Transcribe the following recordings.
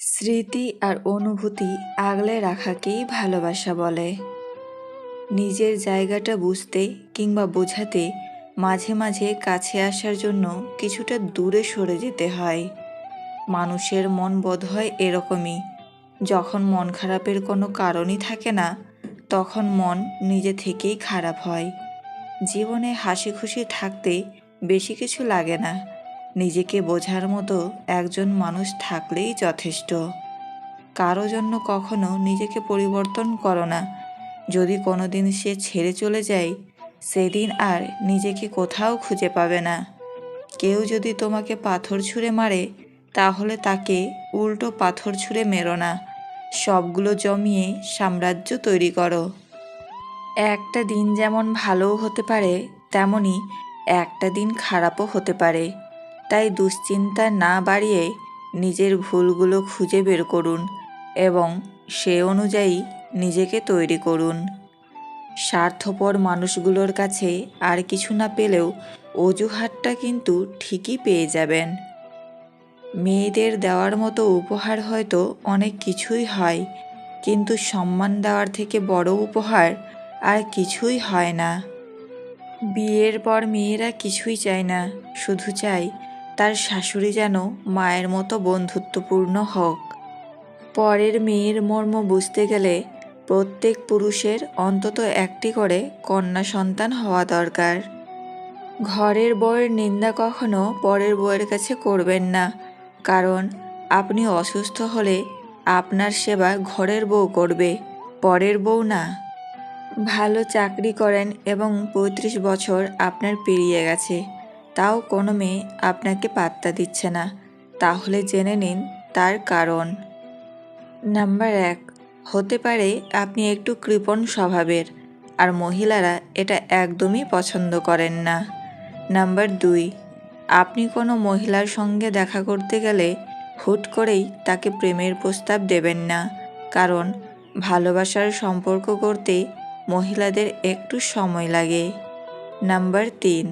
স্মৃতি আর অনুভূতি আগলে রাখাকেই ভালোবাসা বলে। নিজের জায়গাটা বুঝতে কিংবা বোঝাতে মাঝে মাঝে কাছে আসার জন্য কিছুটা দূরে সরে যেতে হয়। মানুষের মন বোধ হয় এরকমই। যখন মন খারাপের কোনো কারণই থাকে না, তখন মন নিজে থেকেই খারাপ হয়। জীবনে হাসি খুশি থাকতে বেশি কিছু লাগে না। নিজেকে বোঝার মতো একজন মানুষ থাকলেই যথেষ্ট। কারও জন্য কখনো নিজেকে পরিবর্তন করো না। যদি কোনো দিন সে ছেড়ে চলে যায়, সেদিন আর নিজেকে কোথাও খুঁজে পাবে না। কেউ যদি তোমাকে পাথর ছুঁড়ে মারে, তাহলে তাকে উল্টো পাথর ছুঁড়ে মেরো না। সবগুলো জমিয়ে সাম্রাজ্য তৈরি করো। একটা দিন যেমন ভালোও হতে পারে, তেমনি একটা দিন খারাপও হতে পারে। তাই দুশ্চিন্তা না বাড়িয়ে নিজের ভুলগুলো খুঁজে বের করুন এবং সে অনুযায়ী নিজেকে তৈরি করুন। স্বার্থপর মানুষগুলোর কাছে আর কিছু না পেলেও অজুহাতটা কিন্তু ঠিকই পেয়ে যাবেন। মেয়েদের দেওয়ার মতো উপহার হয়তো অনেক কিছুই হয়, কিন্তু সম্মান দেওয়ার থেকে বড় উপহার আর কিছুই হয় না। বিয়ের পর মেয়েরা কিছুই চায় না, শুধু চায় তার শাশুড়ি যেন মায়ের মতো বন্ধুত্বপূর্ণ হোক। পরের মেয়ের মর্ম বুঝতে গেলে প্রত্যেক পুরুষের অন্তত একটি করে কন্যা সন্তান হওয়া দরকার। ঘরের বউয়ের নিন্দা কখনো পরের বউয়ের কাছে করবেন না, কারণ আপনি অসুস্থ হলে আপনার সেবা ঘরের বউ করবে, পরের বউ না। ভালো চাকরি করেন এবং পঁয়ত্রিশ বছর আপনার পেরিয়ে গেছে। তাও কোনো মেয়ে আপনাকে পাত্তা দিচ্ছে না। তাহলে জেনে নিন তার কারণ। নাম্বার এক, হতে পারে আপনি একটু কৃপণ স্বভাবের, আর মহিলারা এটা একদমই পছন্দ করেন না। নাম্বার দুই, আপনি কোনো মহিলার সঙ্গে দেখা করতে গেলে হুট করেই তাকে প্রেমের প্রস্তাব দেবেন না, কারণ ভালোবাসার সম্পর্ক করতে মহিলাদের একটু সময় লাগে। নাম্বার তিন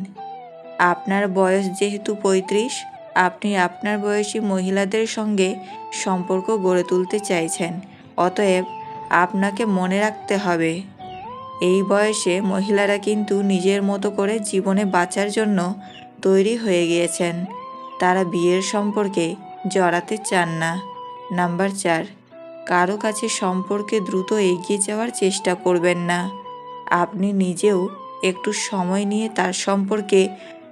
আপনার বয়স যেহেতু পঁয়ত্রিশ, আপনি আপনার বয়সী মহিলাদের সঙ্গে সম্পর্ক গড়ে তুলতে চাইছেন, অতএব আপনাকে মনে রাখতে হবে। এই বয়সে মহিলারা কিন্তু নিজের মতো করে জীবনে বাঁচার জন্য তৈরি হয়ে গিয়েছেন। তারা বিয়ের সম্পর্কে জড়াতে চান না। নাম্বার চার, কারও কাছে সম্পর্কে দ্রুত এগিয়ে যাওয়ার চেষ্টা করবেন না। আপনি নিজেও একটু সময় নিয়ে তার সম্পর্কে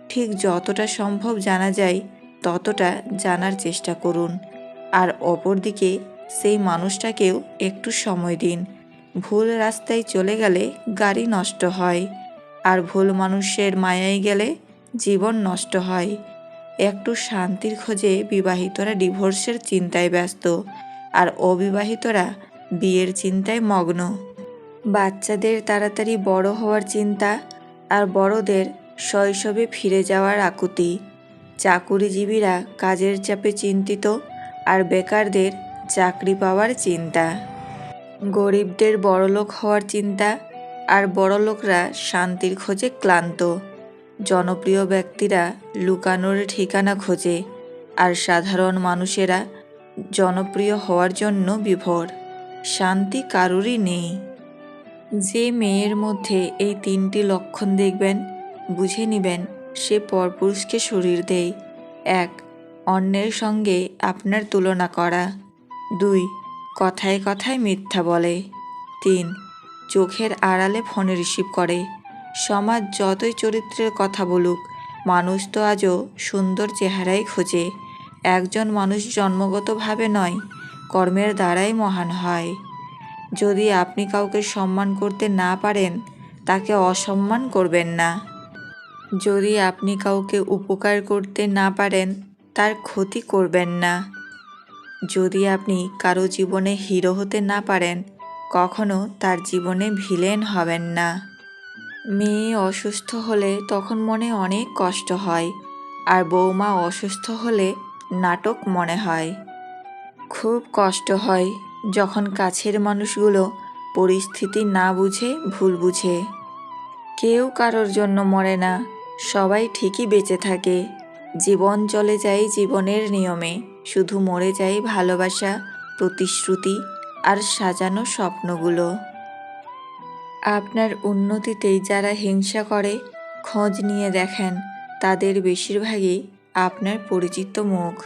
ঠিক যতটা সম্ভব জানা যায়, ততটা জানার চেষ্টা করুন। আর অপরদিকে, সেই মানুষটাকেও একটু সময় দিন। ভুল রাস্তায় চলে গেলে গাড়ি নষ্ট হয়। আর ভুল মানুষের মায়ায় গেলে জীবন নষ্ট হয়। একটু শান্তির খোঁজে বিবাহিতরা ডিভোর্সের চিন্তায় ব্যস্ত। আর অবিবাহিতরা বিয়ের চিন্তায় মগ্ন। বাচ্চাদের তাড়াতাড়ি বড় হওয়ার চিন্তা আর বড়দের শৈশবে ফিরে যাওয়ার আকুতি। চাকুরিজীবীরা কাজের চাপে চিন্তিত আর বেকারদের চাকরি পাওয়ার চিন্তা। গরিবদের বড়লোক হওয়ার চিন্তা আর বড়লোকরা শান্তির খোঁজে ক্লান্ত। জনপ্রিয় ব্যক্তিরা লুকানোর ঠিকানা খোঁজে আর সাধারণ মানুষেরা জনপ্রিয় হওয়ার জন্য বিভোর। শান্তি কারুরই নেই। যে মেয়ের মধ্যে এই তিনটি লক্ষণ দেখবেন বুঝে নিবেন, সে পরপুরুষকে শরীর দেয় এক, অন্যের সঙ্গে আপনার তুলনা করা। দুই, কথায় কথায় মিথ্যা বলে। তিন, চোখের আড়ালে ফোনে রিসিভ করে। সমাজ যতই চরিত্রের কথা বলুক, মানুষ তো আজও সুন্দর চেহারাই খোঁজে। একজন মানুষ জন্মগতভাবে নয়, কর্মের দ্বারাই মহান হয়। যদি আপনি কাউকে সম্মান করতে না পারেন, তাকে অসম্মান করবেন না। যদি আপনি কাউকে উপকার করতে না পারেন, তার ক্ষতি করবেন না। যদি আপনি কারও জীবনে হিরো হতে না পারেন, কখনো তার জীবনে ভিলেন হবেন না। মেয়ে অসুস্থ হলে তখন মনে অনেক কষ্ট হয়, আর বৌমা অসুস্থ হলে নাটক মনে হয়। খুব কষ্ট হয় যখন কাছের মানুষগুলো পরিস্থিতি না বুঝে ভুল বুঝে। কেউ কারোর জন্য মরে না সবাই ঠিকই বেঁচে থাকে। জীবন চলে যায় জীবনের নিয়মে। শুধু মরে যায় ভালোবাসা, প্রতিশ্রুতি আর সাজানো স্বপ্নগুলো। আপনার উন্নতিতেই যারা হিংসা করে, খোঁজ নিয়ে দেখেন, তাদের বেশিরভাগই আপনার পরিচিত মুখ।